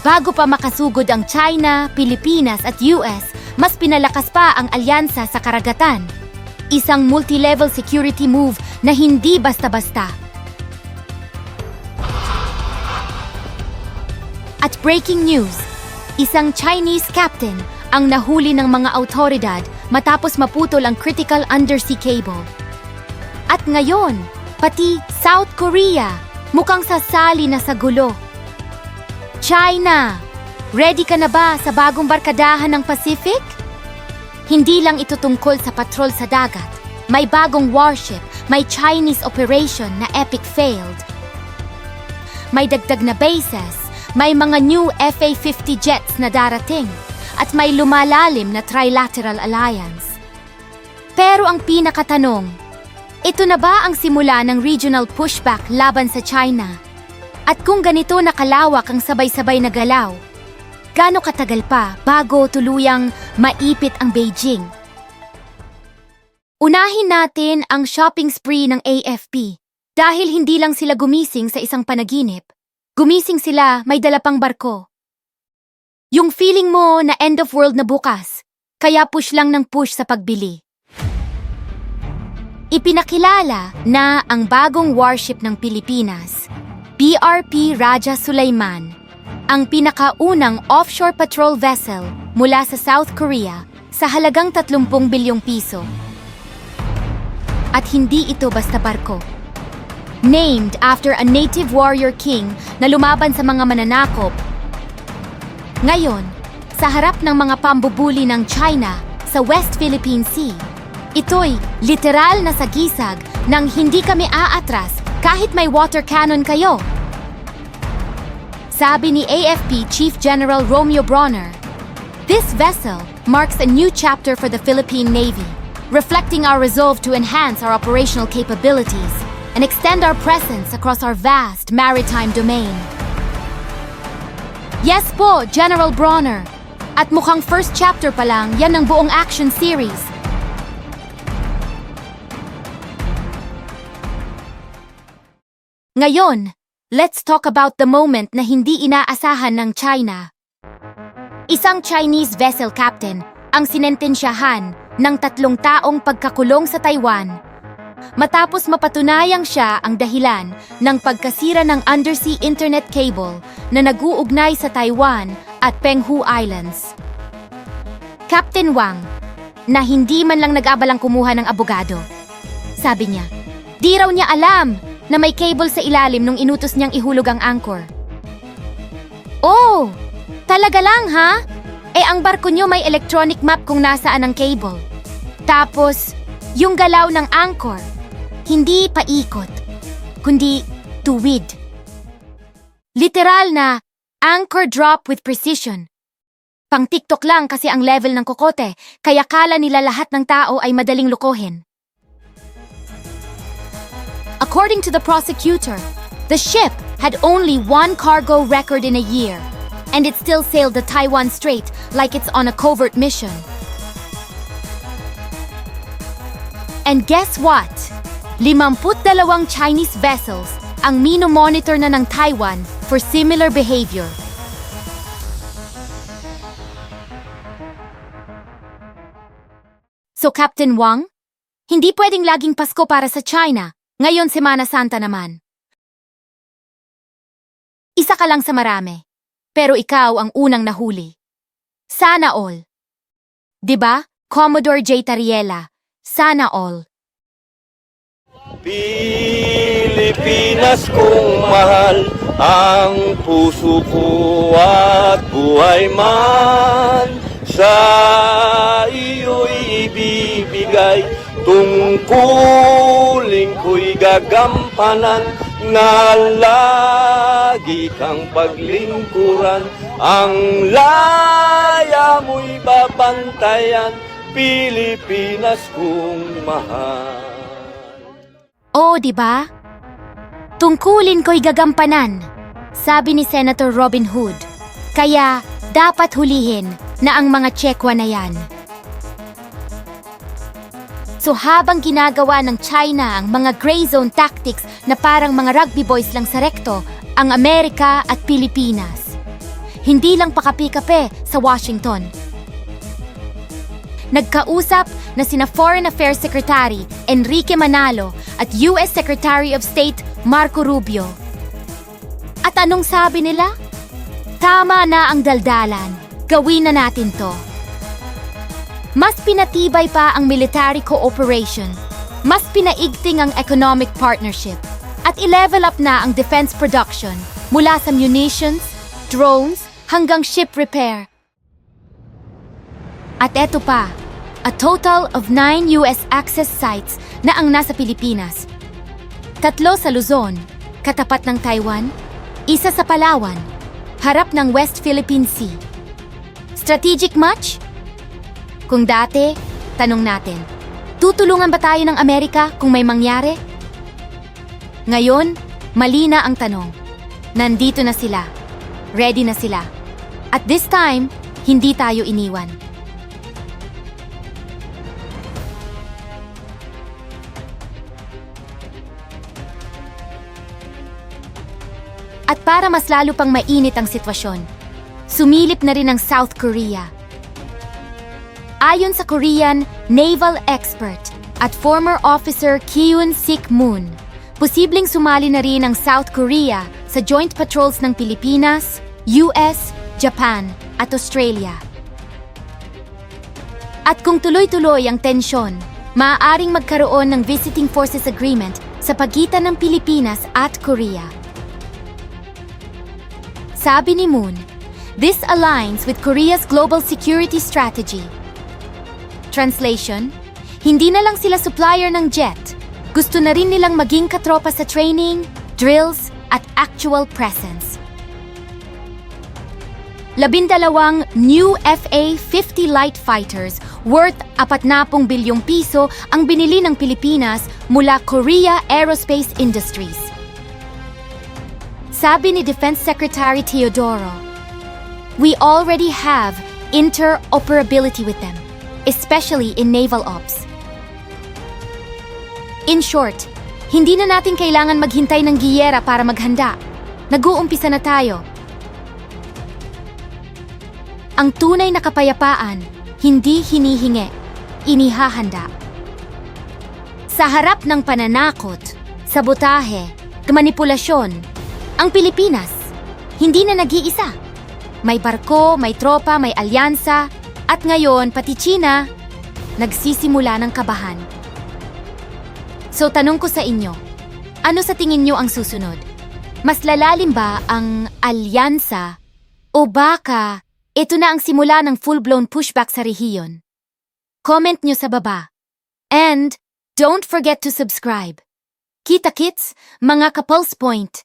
Bago pa makasugod ang China, Pilipinas at US, mas pinalakas pa ang alyansa sa karagatan. Isang multi-level security move na hindi basta-basta. At breaking news, isang Chinese captain ang nahuli ng mga autoridad matapos maputol ang critical undersea cable. At ngayon, pati South Korea mukhang sasali na sa gulo. China, ready ka na ba sa bagong barkadahan ng Pacific? Hindi lang ito tungkol sa patrol sa dagat. May bagong warship, may Chinese operation na epic failed. May dagdag na bases, may mga new FA-50 jets na darating, at may lumalalim na trilateral alliance. Pero ang pinakatanong, ito na ba ang simula ng regional pushback laban sa China? At kung ganito nakalawak ang sabay-sabay na galaw, gaano katagal pa bago tuluyang maipit ang Beijing? Unahin natin ang shopping spree ng AFP. Dahil hindi lang sila gumising sa isang panaginip, gumising sila may dala pang barko. Yung feeling mo na end of world na bukas, kaya push lang ng push sa pagbili. Ipinakilala na ang bagong warship ng Pilipinas, BRP Raja Sulaiman, ang pinakaunang offshore patrol vessel mula sa South Korea sa halagang 30 bilyong piso. At hindi ito basta barko. Named after a native warrior king na lumaban sa mga mananakop. Ngayon, sa harap ng mga pambubuli ng China sa West Philippine Sea, ito'y literal na sagisag ng hindi kami aatras kahit may water cannon kayo. Sabi ni AFP Chief General Romeo Bronner, This vessel marks a new chapter for the Philippine Navy, reflecting our resolve to enhance our operational capabilities and extend our presence across our vast maritime domain. Yes po, General Bronner. At mukhang first chapter pa lang, yan ang buong action series. Ngayon, let's talk about the moment na hindi inaasahan ng China. Isang Chinese vessel captain ang sinentensyahan ng tatlong taong pagkakulong sa Taiwan matapos mapatunayang siya ang dahilan ng pagkasira ng undersea internet cable na nag-uugnay sa Taiwan at Penghu Islands. Captain Wang, na hindi man lang nag-abalang kumuha ng abogado. Sabi niya, di raw niya alam na may cable sa ilalim nung inutos niyang ihulog ang anchor. Oh, talaga lang ha? Eh ang barko niyo may electronic map kung nasaan ang cable. Tapos, yung galaw ng anchor, hindi paikot, kundi tuwid. Literal na anchor drop with precision. Pang TikTok lang kasi ang level ng kokote, kaya kala nila lahat ng tao ay madaling lukohin. According to the prosecutor, the ship had only one cargo record in a year, and it still sailed the Taiwan Strait like it's on a covert mission. And guess what? 52 Chinese vessels ang mino-monitor na ng Taiwan for similar behavior. So Captain Wang, hindi pwedeng laging Pasko para sa China. Ngayon Semana Santa naman. Isa ka lang sa marami. Pero ikaw ang unang nahuli. Sana all. 'Di ba? Commodore J. Tariela. Sana all. Pilipinas kong mahal ang puso ko at buhay man sa iyo'y ibibigay tungkulin ko'y gagampanan na lagi kang paglingkuran ang laya mo'y babantayan Pilipinas kong mahal Oo, di ba? Tungkulin ko'y gagampanan, sabi ni Senator Robin Hood. Kaya dapat hulihin na ang mga tsekwa na yan. So habang ginagawa ng China ang mga gray zone tactics na parang mga rugby boys lang sa rekto, ang Amerika at Pilipinas. hindi lang pakapi-kape sa Washington. Nagkausap na sina Foreign Affairs Secretary Enrique Manalo at US Secretary of State Marco Rubio. At anong sabi nila? Tama na ang daldalan. Gawin na natin to. Mas pinatibay pa ang military cooperation. Mas pinaigting ang economic partnership. At i-level up na ang defense production mula sa munitions, drones, hanggang ship repair. At eto pa, a total of 9 US access sites na ang nasa Pilipinas. Tatlo sa Luzon, katapat ng Taiwan, isa sa Palawan, harap ng West Philippine Sea. Strategic much? Kung dati, tanong natin, tutulungan ba tayo ng Amerika kung may mangyari? Ngayon, mali na ang tanong. Nandito na sila. Ready na sila. At this time, hindi tayo iniwan. At para mas lalo pang mainit ang sitwasyon, sumilip na rin ang South Korea. Ayon sa Korean naval expert at former officer Kyun Sik Moon, posibleng sumali na rin ang South Korea sa joint patrols ng Pilipinas, US, Japan at Australia. At kung tuloy-tuloy ang tensyon, maaaring magkaroon ng Visiting Forces Agreement sa pagitan ng Pilipinas at Korea. Sabi ni Moon, this aligns with Korea's global security strategy. Translation, hindi na lang sila supplier ng jet. Gusto na rin nilang maging katropa sa training, drills, at actual presence. Labindalawang new FA-50 light fighters worth 40 bilyong piso ang binili ng Pilipinas mula Korea Aerospace Industries. Sabi ni Defense Secretary Teodoro, we already have interoperability with them, especially in naval ops. In short, hindi na natin kailangan maghintay ng giyera para maghanda. Nag-uumpisa na tayo. Ang tunay na kapayapaan, hindi hinihingi, inihahanda. Sa harap ng pananakot, sabotahe, manipulasyon, ang Pilipinas, hindi na nag-iisa. May barko, may tropa, may alyansa, at ngayon pati China, nagsisimula ng kabahan. So tanong ko sa inyo, ano sa tingin nyo ang susunod? Mas lalalim ba ang alyansa o baka ito na ang simula ng full-blown pushback sa rehiyon? Comment nyo sa baba. And don't forget to subscribe. Kita kits, mga ka-pulse point.